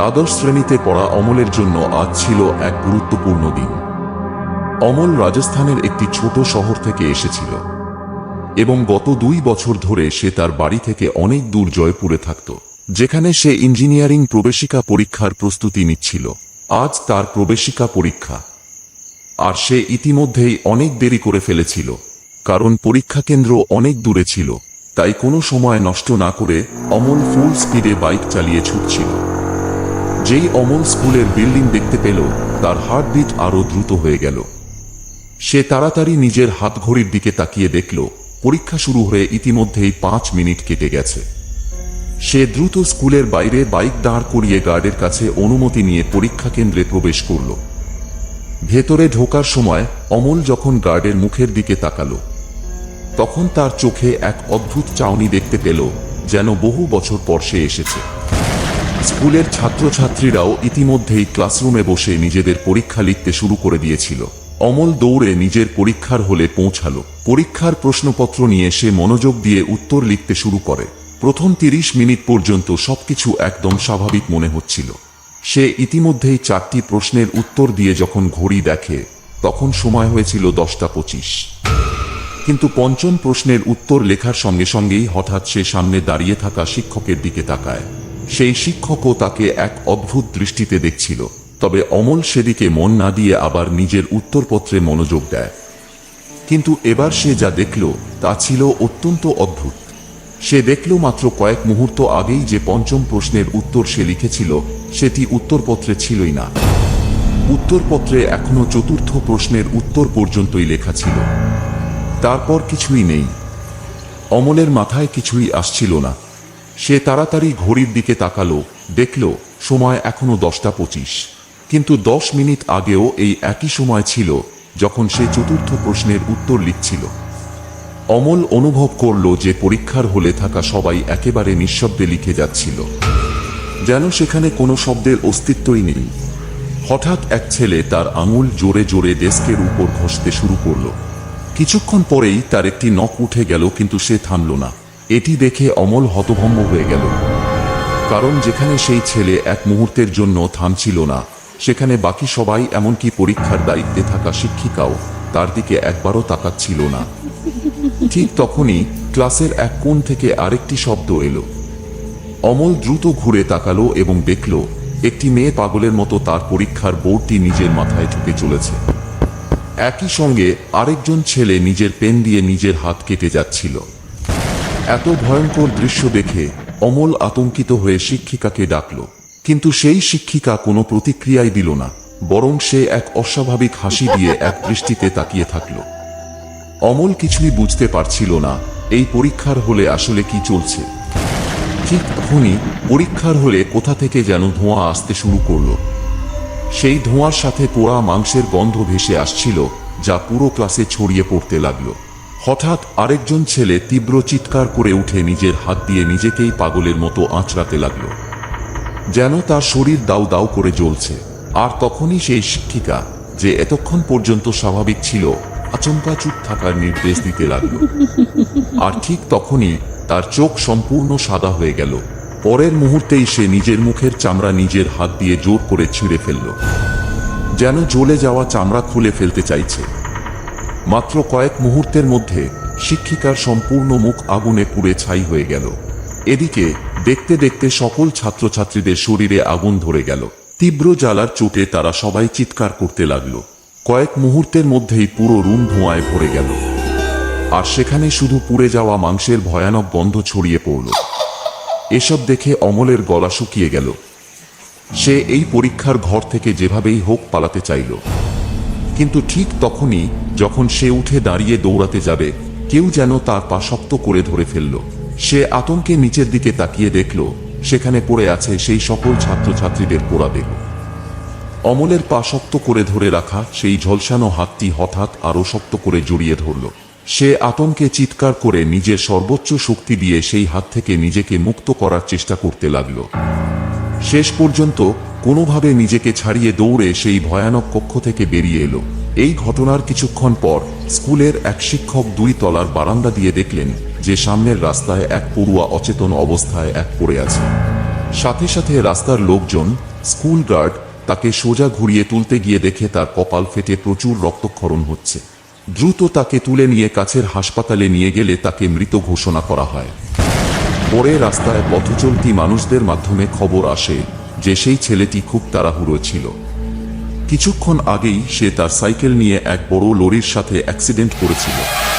দ্বাদশ শ্রেণীতে পড়া অমলের জন্য আজ ছিল এক গুরুত্বপূর্ণ দিন। অমল রাজস্থানের একটি ছোট শহর থেকে এসেছিল এবং গত দুই বছর ধরে সে তার বাড়ি থেকে অনেক দূর জয়পুরে থাকত, যেখানে সে ইঞ্জিনিয়ারিং প্রবেশিকা পরীক্ষার প্রস্তুতি নিচ্ছিল। আজ তার প্রবেশিকা পরীক্ষা। আর সে ইতিমধ্যেই অনেক দেরি করে ফেলেছিল, কারণ পরীক্ষা কেন্দ্র অনেক দূরে ছিল, তাই কোনো সময় নষ্ট না করে অমল ফুল স্পিডে বাইক চালিয়ে ছুটছিল। যেই অমল স্কুলের বিল্ডিং দেখতে পেল, তার হার্টবিট আরও দ্রুত হয়ে গেল। সে তাড়াতাড়ি নিজের হাতঘড়ির দিকে তাকিয়ে দেখল, পরীক্ষা শুরু হয়ে ইতিমধ্যেই পাঁচ মিনিট কেটে গেছে। সে দ্রুত স্কুলের বাইরে বাইক দাঁড় করিয়ে গার্ডের কাছে অনুমতি নিয়ে পরীক্ষা কেন্দ্রে প্রবেশ করল। ভেতরে ঢোকার সময় অমল যখন গার্ডের মুখের দিকে তাকালো, তখন তার চোখে এক অদ্ভুত চাউনি দেখতে পেল, যেন বহু বছর পর সে এসেছে। স্কুলের ছাত্রছাত্রীরাও ইতিমধ্যেই ক্লাসরুমে বসে নিজেদের পরীক্ষা লিখতে শুরু করে দিয়েছিল। অমল দৌড়ে নিজের পরীক্ষার হলে পৌঁছালো। পরীক্ষার প্রশ্নপত্র নিয়ে সে মনোযোগ দিয়ে উত্তর লিখতে শুরু করে। প্রথম তিরিশ মিনিট পর্যন্ত সবকিছু একদম স্বাভাবিক মনে হচ্ছিল। সে ইতিমধ্যেই চারটি প্রশ্নের উত্তর দিয়ে যখন ঘড়ি দেখে, তখন সময় হয়েছিল দশটা পঁচিশ। কিন্তু পঞ্চম প্রশ্নের উত্তর লেখার সঙ্গে সঙ্গেই হঠাৎ সে সামনে দাঁড়িয়ে থাকা শিক্ষকের দিকে তাকায়। সেই শিক্ষকও তাকে এক অদ্ভুত দৃষ্টিতে দেখছিল। তবে অমল সেদিকে মন না দিয়ে আবার নিজের উত্তরপত্রে মনোযোগ দেয়। কিন্তু এবার সে যা দেখল, তা ছিল অত্যন্ত অদ্ভুত। সে দেখল মাত্র কয়েক মুহূর্ত আগেই যে পঞ্চম প্রশ্নের উত্তর সে লিখেছিল, সেটি উত্তরপত্রে ছিলই না। উত্তরপত্রে এখনও চতুর্থ প্রশ্নের উত্তর পর্যন্তই লেখা ছিল। তারপর কিছুই নেই। অমলের মাথায় কিছুই আসছিল না। সে তাড়াতাড়ি ঘড়ির দিকে তাকালো, দেখল, সময় এখনও দশটা পঁচিশ। কিন্তু দশ মিনিট আগেও এই একই সময় ছিল যখন সে চতুর্থ প্রশ্নের উত্তর লিখছিল। অমল অনুভব করল যে পরীক্ষার হলে থাকা সবাই একেবারে নিঃশব্দে লিখে যাচ্ছিল। যেন সেখানে কোনো শব্দের অস্তিত্বই নেই। হঠাৎ এক ছেলে তার আঙুল জোরে জোরে ডেস্কের উপর ঘষতে শুরু করল। কিছুক্ষণ পরেই তার একটি নখ উঠে গেল, কিন্তু সে থামল না। এটি দেখে অমল হতভম্ব হয়ে গেল। কারণ যেখানে সেই ছেলে এক মুহূর্তের জন্য থামছিল না, সেখানে বাকি সবাই এমনকি পরীক্ষার দায়িত্বে থাকা শিক্ষিকাও তার দিকে একবারও তাকাচ্ছিল না। ঠিক তখনই ক্লাসের এক কোণ থেকে আরেকটি শব্দ এলো। অমল দ্রুত ঘুরে তাকালো এবং দেখল, একটি মেয়ে পাগলের মতো তার পরীক্ষার বোর্ডটি নিজের মাথায় ঢুকে চলেছে। একই সঙ্গে আরেকজন ছেলে নিজের পেন দিয়ে নিজের হাত কেটে যাচ্ছিল। এত ভয়ঙ্কর দৃশ্য দেখে অমল আতঙ্কিত হয়ে শিক্ষিকাকে ডাকল। কিন্তু সেই শিক্ষিকা কোনো প্রতিক্রিয়াই দিল না, বরং সে এক অস্বাভাবিক হাসি দিয়ে এক দৃষ্টিতে তাকিয়ে থাকল। অমল কিছুই বুঝতে পারছিল না, এই পরীক্ষার হলে আসলে কি চলছে। ঠিক তখনই পরীক্ষার হলে কোথা থেকে যেন ধোঁয়া আসতে শুরু করল। সেই ধোঁয়ার সাথে পোড়া মাংসের গন্ধ ভেসে আসছিল, যা পুরো ক্লাসে ছড়িয়ে পড়তে লাগল। হঠাৎ আরেকজন ছেলে তীব্র চিৎকার করে উঠে নিজের হাত দিয়ে নিজেকেই পাগলের মতো আঁচড়াতে লাগল। যেন তার শরীর দাউ দাউ করে জ্বলছে। আর তখনই সেই শিক্ষিকা, যে এতক্ষণ পর্যন্ত স্বাভাবিক ছিল আচমকা চুপ থাকার নির্দেশ দিতে লাগল। আর ঠিক তখনই তার চোখ সম্পূর্ণ সাদা হয়ে গেল। পরের মুহূর্তেই সে নিজের মুখের চামড়া নিজের হাত দিয়ে জোর করে ছিঁড়ে ফেলল। যেন জ্বলে যাওয়া চামড়া খুলে ফেলতে চাইছে। মাত্র কয়েক মুহূর্তের মধ্যে শিক্ষিকার সম্পূর্ণ মুখ আগুনে পুড়ে ছাই হয়ে গেল। এদিকে দেখতে দেখতে সকল ছাত্রছাত্রীদের শরীরে আগুন ধরে গেল। তীব্র জ্বালার চোটে তারা সবাই চিৎকার করতে লাগল। কয়েক মুহূর্তের মধ্যেই পুরো রুম ধোঁয়ায় ভরে গেল। আর সেখানে শুধু পুড়ে যাওয়া মাংসের ভয়ানক গন্ধ ছড়িয়ে পড়ল। এসব দেখে অমলের গলা শুকিয়ে গেল। সে এই পরীক্ষার ঘর থেকে যেভাবেই হোক পালাতে চাইল। কিন্তু ঠিক তখনই যখন সে উঠে দাঁড়িয়ে দৌড়াতে যাবে, কেউ যেন তার পা শক্ত করে ধরে ফেলল। সে আতঙ্কে নিচের দিকে তাকিয়ে দেখল, সেখানে পড়ে আছে সেই সকল ছাত্রছাত্রীদের পোড়া দেহ অমলের পা শক্ত করে ধরে রাখা সেই ঝলসানো হাতটি হঠাৎ আরও শক্ত করে জড়িয়ে ধরল। সে আতঙ্কে চিৎকার করে নিজের সর্বোচ্চ শক্তি দিয়ে সেই হাত থেকে নিজেকে মুক্ত করার চেষ্টা করতে লাগল। শেষ পর্যন্ত কোনোভাবে নিজেকে ছাড়িয়ে দৌড়ে সেই ভয়ানক কক্ষ থেকে বেরিয়ে এলো। এই ঘটনার কিছুক্ষণ পর স্কুলের এক শিক্ষক দুই তলার বারান্দা দিয়ে দেখলেন যে সামনের রাস্তায় এক পড়ুয়া অচেতন অবস্থায় এক পড়ে আছে। সাথে সাথে রাস্তার লোকজন, স্কুল গার্ড, তাকে সোজা ঘুরিয়ে তুলতে গিয়ে দেখে তার কপাল ফেটে প্রচুর রক্তক্ষরণ হচ্ছে। দ্রুত তাকে তুলে নিয়ে কাছের হাসপাতালে নিয়ে গেলে তাকে মৃত ঘোষণা করা হয়। পরে রাস্তায় পথচলতি মানুষদের মাধ্যমে খবর আসে যে সেই ছেলেটি খুব তাড়াহুড়ো ছিল। কিছুক্ষণ আগেই সে তার সাইকেল নিয়ে এক বড় লরির সাথে অ্যাক্সিডেন্ট করেছিল।